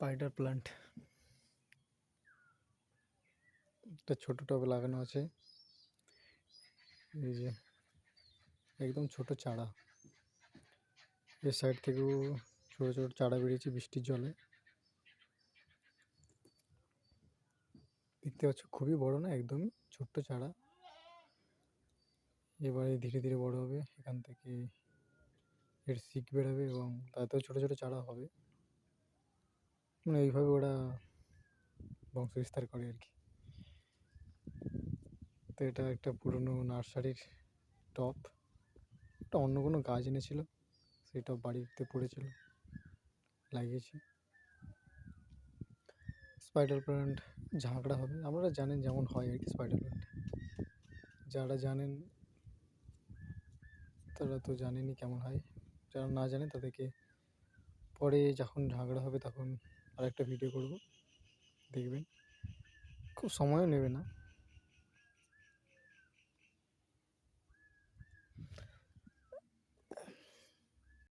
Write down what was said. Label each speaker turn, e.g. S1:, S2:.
S1: Spider plant একটা ছোট টবে লাগানো আছে। এই যে, একদম ছোট চারা। এর সাইড থেকেও ছোট ছোট চারা বেরিয়েছে বৃষ্টির জলে। দেখতে পাচ্ছ, খুবই বড় না, একদমই ছোট্ট চারা। এবারে ধীরে ধীরে বড় হবে, এখান থেকে এর শিক বেরোবে এবং তাতেও ছোট ছোট চারা হবে। মানে এইভাবে ওরা বংশ বিস্তার করে আর কি। তো এটা একটা পুরনো নার্সারির টপ। একটা অন্য কোনো গাছ এনেছিল, সেই টপ বাড়িতে পড়েছিল, লাগিয়েছি। স্পাইডার প্ল্যান্ট ঝাঁকড়া হবে, আপনারা জানেন যেমন হয় আর কি স্পাইডার প্ল্যান্ট যারা জানেন, তারা তো জানেনই কেমন হয়। যারা না জানে তাদেরকে পরে যখন ঝাঁকড়া হবে তখন আরেকটা ভিডিও করব। দেখবেন। খুব সময়ও নেবে না।